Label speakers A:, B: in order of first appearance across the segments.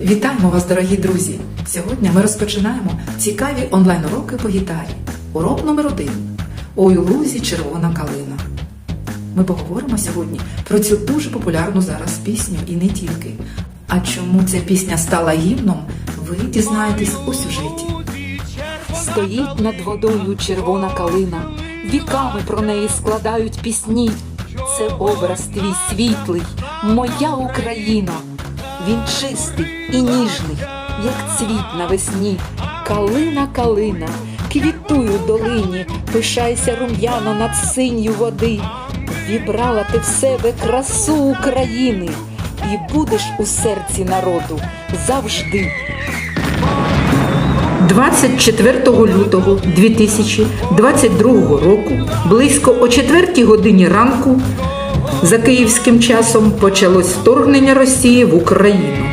A: Вітаємо вас, дорогі друзі! Сьогодні ми розпочинаємо цікаві онлайн-уроки по гітарі. Урок номер один. Ой у лузі червона калина. Ми поговоримо сьогодні про цю дуже популярну зараз пісню і не тільки. А чому ця пісня стала гімном, ви дізнаєтесь у сюжеті. Стоїть над водою червона калина, віками про неї складають пісні. Це образ твій світлий, моя Україна. Він чистий і ніжний, як цвіт навесні. Калина, калина, квітуй у долині, пишайся рум'яно над синью води. Вібрала ти в себе красу України, і будеш у серці народу завжди. 24 лютого 2022 року, близько о 4 годині ранку, за київським часом почалось вторгнення Росії в Україну.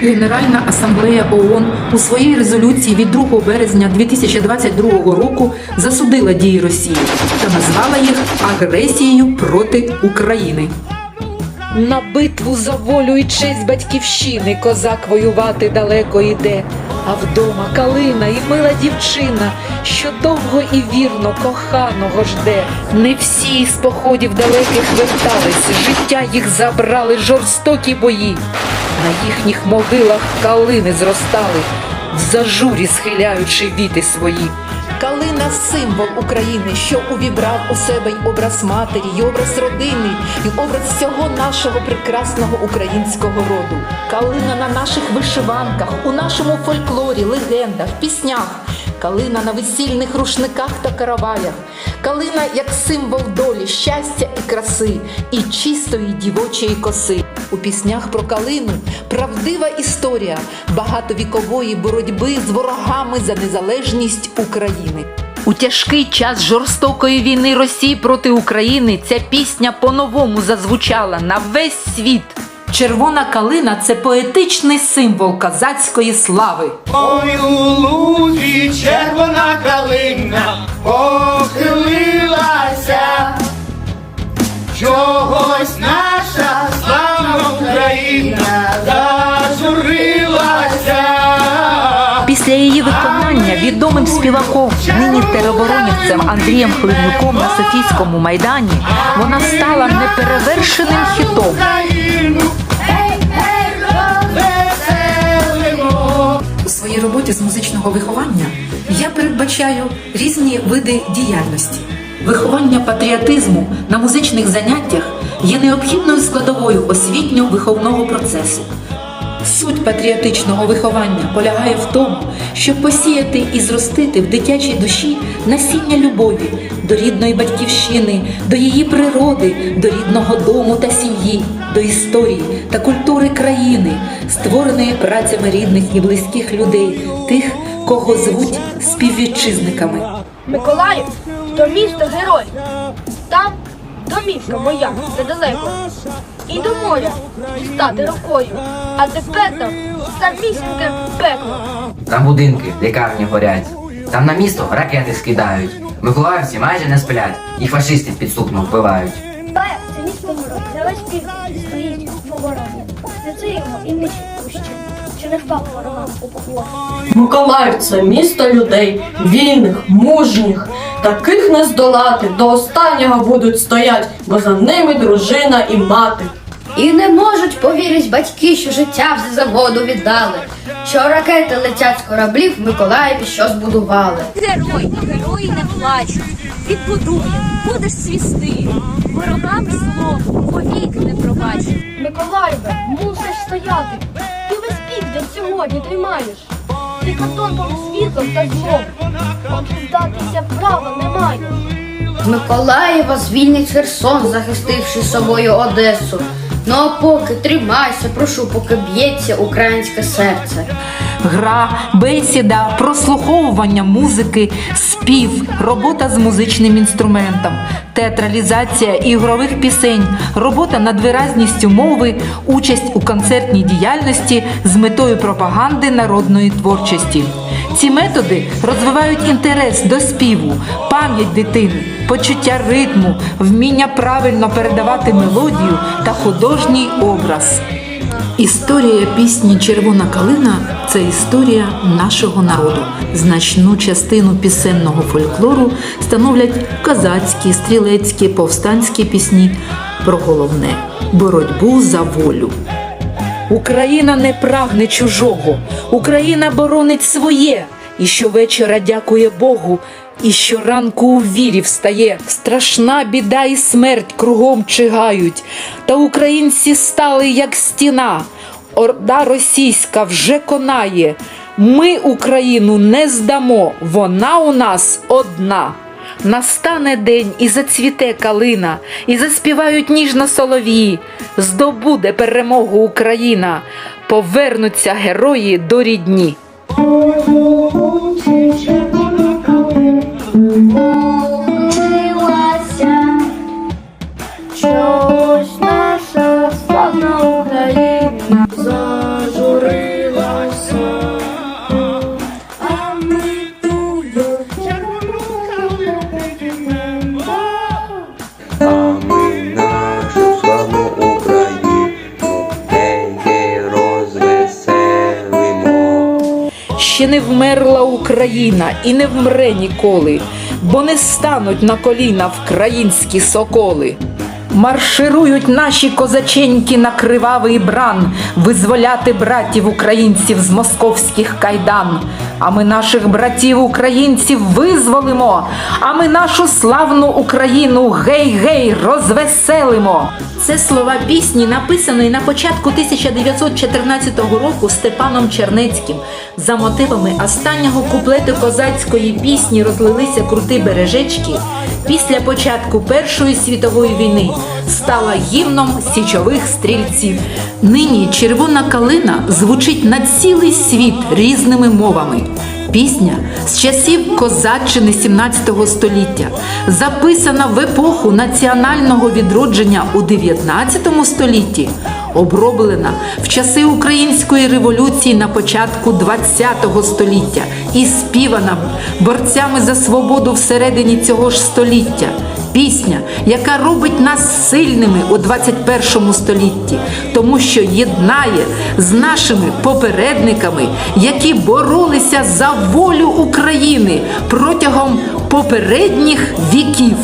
A: Генеральна асамблея ООН у своїй резолюції від 2 березня 2022 року засудила дії Росії та назвала їх агресією проти України. На битву за волю і честь батьківщини козак воювати далеко йде, а вдома калина і мила дівчина, що довго і вірно коханого жде. Не всі з походів далеких вертались, життя їх забрали жорстокі бої. На їхніх могилах калини зростали, в зажурі схиляючи віти свої. Калина символ України, що увібрав у себе й образ матері, й образ родини, й образ всього нашого прекрасного українського роду. Калина на наших вишиванках, у нашому фольклорі, легендах, піснях. Калина на весільних рушниках та караваях. Калина як символ долі, щастя і краси, і чистої дівочої коси. У піснях про калину правдива історія багатовікової боротьби з ворогами за незалежність України. У тяжкий час жорстокої війни Росії проти України ця пісня по-новому зазвучала на весь світ. Червона калина це поетичний символ козацької слави.
B: Ой, у лузі
A: відомим співаком, нині тероборонівцем Андрієм Хливнюком на Софійському майдані, вона стала неперевершеним хітом. У своїй роботі з музичного виховання я передбачаю різні види діяльності. Виховання патріотизму на музичних заняттях є необхідною складовою освітньо-виховного процесу. Суть патріотичного виховання полягає в тому, щоб посіяти і зростити в дитячій душі насіння любові до рідної батьківщини, до її природи, до рідного дому та сім'ї, до історії та культури країни, створеної працями рідних і близьких людей, тих, кого звуть співвітчизниками.
C: Миколаїв то місто герой. Там домівка моя недалеко. І до моря стати рукою. А тепер там самісіньке пекло.
D: Там будинки, лікарні горять. Там на місто ракети скидають. Миколаївці майже не сплять, і фашистів підступно вбивають.
E: Бая, це місто ворог, за весь пів стоїть в обороні. Не це його і меч пущить, чи не впав ворогам у поклон.
F: Миколаїв це місто людей, вільних, мужніх, таких не здолати, до останнього будуть стоять, бо за ними дружина і мати.
G: І не можуть повірить батьки, що життя все за воду віддали, що ракети летять з кораблів в Миколаєві, що збудували.
H: Герой, герої не плачуть, відбудує, будеш свісти, ворогам зло повік не пробачить.
C: Миколаєве, мусиш стояти. Ти весь південь сьогодні тримаєш. Ти кантон світлом та злом. От здатися права немає.
G: Миколаєва звільнить Херсон, захистивши собою Одесу. Ну а поки тримайся, прошу, поки б'ється українське серце.
A: Гра, бесіда, прослуховування музики, спів, робота з музичним інструментом, театралізація ігрових пісень, робота над виразністю мови, участь у концертній діяльності з метою пропаганди народної творчості. Ці методи розвивають інтерес до співу, пам'ять дитини, почуття ритму, вміння правильно передавати мелодію та художній образ. Історія пісні Червона калина це історія нашого народу. Значну частину пісенного фольклору становлять козацькі, стрілецькі, повстанські пісні про головне боротьбу за волю. Україна не прагне чужого, Україна боронить своє. І щовечора дякує Богу, і щоранку у вірі встає. Страшна біда і смерть кругом чигають, та українці стали, як стіна. Орда російська вже конає. Ми Україну не здамо, вона у нас одна. Настане день і зацвіте калина, і заспівають ніжно солов'ї. Здобуде перемогу Україна, повернуться герої до рідні.
E: Чогось наша славна Україна
A: Ще не вмерла Україна і не вмре ніколи, бо не стануть на коліна вкраїнські соколи. Марширують наші козаченьки на кривавий бран, визволяти братів українців з московських кайдан. А ми наших братів українців визволимо, а ми нашу славну Україну гей-гей розвеселимо. Це слова пісні, написаної на початку 1914 року Степаном Чернецьким. За мотивами останнього куплету козацької пісні розлилися крути бережечки. Після початку Першої світової війни стала гімном січових стрільців. Нині червона калина звучить на цілий світ різними мовами. Пісня з часів козаччини 17 століття, записана в епоху національного відродження у 19 столітті, оброблена в часи української революції на початку 20 століття і співана борцями за свободу всередині цього ж століття. Пісня, яка робить нас сильними у 21 столітті, тому що єднає з нашими попередниками, які боролися за волю України протягом попередніх віків.